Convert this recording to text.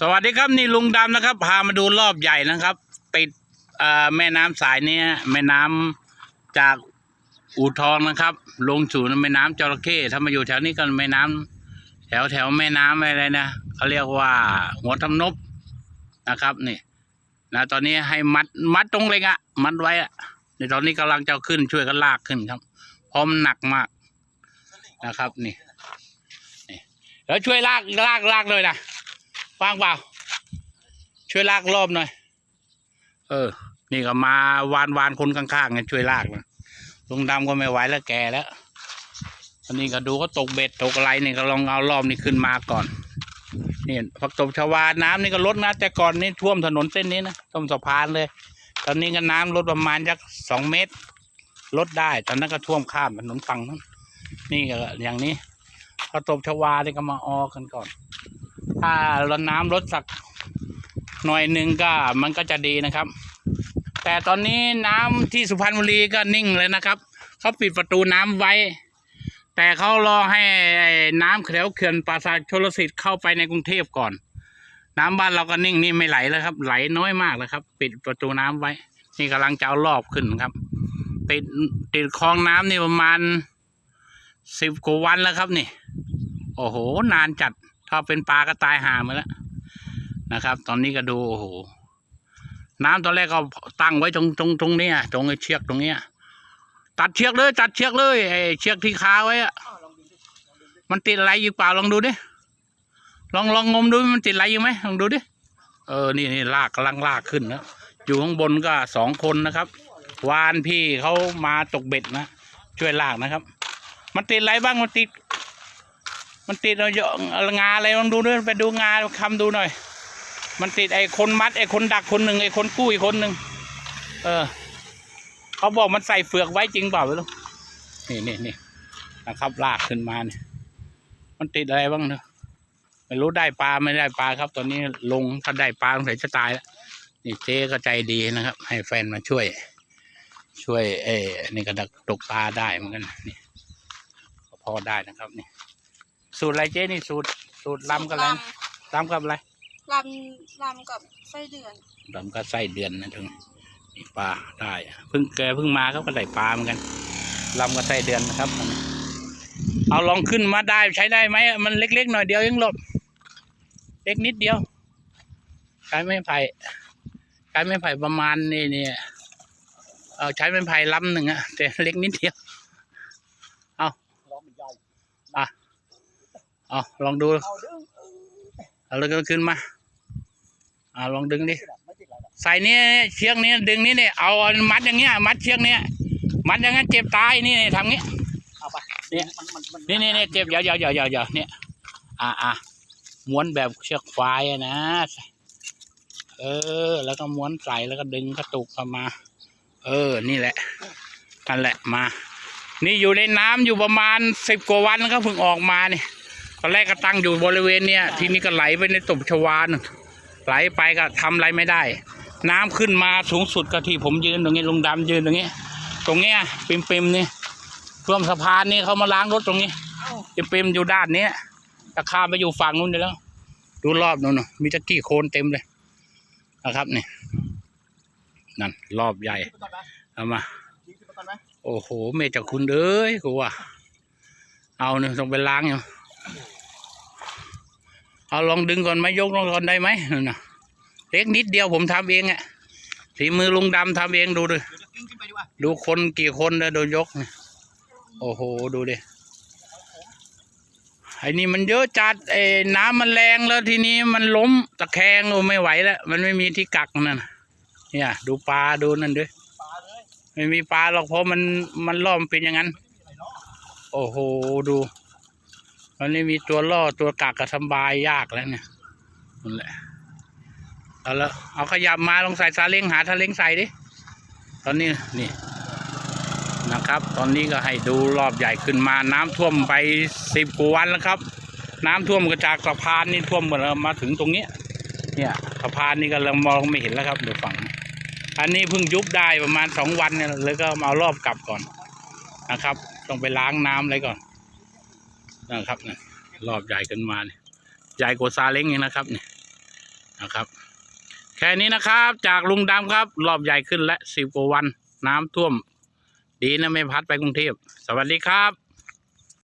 สวัสดีครับนี่ลุงดำนะครับ พามาดูรอบใหญ่นะครับ ติดแม่น้ำสายเนี้ยแม่น้ำจากอู่ทองนะครับ ลงสู่แม่น้ำจระเข้ถ้ามาอยู่แถวนี้ก็แม่น้ำแถวแถวแม่น้ำอะไรนะเขาเรียกว่าหัวทำนบนะครับนี่นะตอนนี้ให้มัดมัดตรงเลยอะมัดไว้อะในตอนนี้กำลังจะขึ้นช่วยกันลากขึ้นครับเพราะมันหนักมากนะครับนี่นี่แล้วช่วยลากลากลากเลยนะ ว่างเปล่า ช่วยลากรอบหน่อย เออ นี่ก็มาวานวานคนข้างๆเนี่ยช่วยลากนะลุงดำก็ไม่ไหวแล้วแกแล้วอันนี้ก็ดูก็ตกเบ็ดตกอะไรนี่ก็ลองเอารอบนี้ขึ้นมาก่อนนี่ผักตบชวาน้ำนี่ก็ลดนะแต่ก่อนนี่ท่วมถนนเส้นนี้นะท่วมสะพานเลย ตอนนี้ก็น้ำลดประมาณสักสองเมตรลดได้ ตอนนั้นก็ท่วมข้ามถนนฝั่งนั้นนี่ก็อย่างนี้ผักตบชวานี่ก็มาออกันก่อน ถ้าราน้ำลดสักหน่อยหนึ่งก็มันก็จะดีนะครับ แต่ตอนนี้น้ำที่สุพรรณบุรีก็นิ่งเลยนะครับเขาปิดประตูน้ำไว้ แต่เขารอให้น้ำแถวเขื่อนปราสาทชลสิทธิ์เข้าไปในกรุงเทพก่อน น้ำบ้านเราก็นิ่งนี่ไม่ไหลแล้วครับ ไหลน้อยมากแล้วครับ ปิดประตูน้ำไว้ นี่กำลังจะเอารอบขึ้นครับ ติดติดคลองน้ำนี่ประมาณสิบกว่าวันแล้วครับนี่ โอ้โห นานจัด ถ้าเป็นปลาก็ตายหามาแล้วนะครับ ตอนนี้ก็ดูโอ้โหน้ำตอนแรกก็ตั้งไว้ตรงตรงตรงนี้ตรงไอ้เชือกตรงเนี้ย ตัดเชือกเลย ตัดเชือกเลยไอ้เชือกที่คาไว้อะมันติดอะไรอยู่เปล่าลองดูดิลองลองงมดูมันติดอะไรอยู่ไหมลองดูดิเออนี่นี่ลากกำลังลากขึ้นนะอยู่ข้างบนก็สองคนนะครับ วานพี่เขามาตกเบ็ดนะช่วยลากนะครับ มันติดอะไรบ้างมันติด มันติดเอาเยอะงาอะไรลองดูด้วยไปดูงาคำดูหน่อย มันติดไอ้คนมัดไอ้คนดักคนหนึ่งไอ้คนกู้อีกคนหนึ่งเออเขาบอกมันใส่เฟือกไว้จริงเปล่าไม่รู้นี่นี่นี่นะครับลากขึ้นมาเนี่ยมันติดอะไรบ้างเนอะไม่รู้ได้ปลาไม่ได้ปลาครับ ตอนนี้ลงถ้าได้ปลาสงสัยจะตายแล้วนี่เจ๊ก็ใจดีนะครับ ให้แฟนมาช่วย ช่วยเอ้นี่ก็ดักตกปลาได้เหมือนกันนี่พอได้นะครับนี่ สูตรอะไรเจ๊นี่สูตรสูตรลำกับอะไรนะลำกับอะไรลำลำกับไส้เดือน ลำก็ไส้เดือนนะถึงนี่ปลาได้อะเพิ่งแกเพิ่งมาเขาก็ได้ปลาเหมือนกันลำกับไส้เดือนนะครับ เอาลองขึ้นมาได้ใช้ได้ไหมมันเล็กๆหน่อยเดียวยังหลบเล็กนิดเดียวใช้ไม้ไผ่ใช้ไม้ไผ่ประมาณนี่เนี่ยเอาใช้ไม้ไผ่ลำหนึ่งอะแต่เล็กนิดเดียวเอาอะ เอาลองดู เอาเลยก็ขึ้นมาอ่าลองดึงดิใส่เนี้ยเชือกเนี้ยดึงนี้เนี่ยเอามัดอย่างเงี้ย มัดเชือกเนี้ยมัดอย่างงั้นเจ็บตายนี่นี่ทำงี้เอาไปเนี่ยมันมันมันนี่นี่นี่เจ็บเดี๋ยาวๆๆๆๆเนี่ยอ่าอ่าม้วนแบบเชือกควายอะนะเออ แล้วก็ม้วนใส่แล้วก็ดึงกระตุกเข้ามา เออ นี่แหละนั่นแหละมา นี่อยู่ในน้ำอยู่ประมาณสิบกว่าวันแล้วก็เพิ่งออกมานี่ ตอนแรกก็ตั้งอยู่บริเวณเนี้ยทีนี้ก็ไหลไปในตุบชวานไหลไปก็ทำอะไรไม่ได้ น้ำขึ้นมาสูงสุดก็ที่ผมยืนตรงนี้ลุงดำยืนตรงนี้ ตรงเนี้ยปิมปิมๆนี่ท่วมสะพานนี่เขามาล้างรถตรงนี้ปิมปิมๆอยู่ด้านเนี้ยตะข้ามไปอยู่ฝั่งนู้นอยู่แล้ว ดูรอบนู้นมีตะกี้โคลนเต็มเลยนะครับนี่นั่นรอบใหญ่เอามาโอ้โหเมจ้าคุณเอ้ยกูว่าเอาเนี่ยต้องไปล้างอยู่ เอาลองดึงก่อนไหมยกลงก่อนได้ไหมน่ะเล็กนิดเดียวผมทำเองอะฝีมือลุงดำทำเองดูดิเดี๋ยวจะกิ้งขึ้นไปดีกว่าดูคนกี่คนนะโดนยกเนี่ยโอ้โหดูดิไอ้นี่มันเยอะจัดไอ้น้ำมันแรงแล้วทีนี้มันล้มตะแคงโอ้ไม่ไหวแล้วมันไม่มีที่กักนั่นเนี่ย ดูปลาดูนั่นด้วยไม่มีปลาหรอกเพราะมันมันล่อมเป็นอย่างนั้นไม่มีอะไรเนาะโอ้โหดู มันไม่มีตัวล่อตัวกักก็สบายยากแล้วเนี่ยนั่นแหละเอาละเอาขยับมาลองใส่ซาเล้งหาซาเล้งใส่ดิตอนนี้นี่นะครับ ตอนนี้ก็ให้ดูรอบใหญ่ขึ้นมา น้ำท่วมไปสิบกว่าวันแล้วครับ น้ำท่วมก็จากสะพานนี่ท่วมหมดแล้วมาถึงตรงเนี้ยเนี่ยสะพานนี่ก็เรามองไม่เห็นแล้วครับเดี๋ยวฝั่งอันนี้เพิ่งยุบได้ประมาณสองวันเนี่ยเลยก็มาเอารอบกลับก่อนนะครับ ต้องไปล้างน้ำอะไรก่อน นะครับเนี่ยรอบใหญ่ขึ้นมาเนี่ยใหญ่กว่าซาเล้งเองนะครับเนี่ยนะครับ แค่นี้นะครับ จากลุงดำครับ รอบใหญ่ขึ้นและสิบกว่าวัน น้ำท่วม ดีนะไม่พัดไปกรุงเทพสวัสดีครับ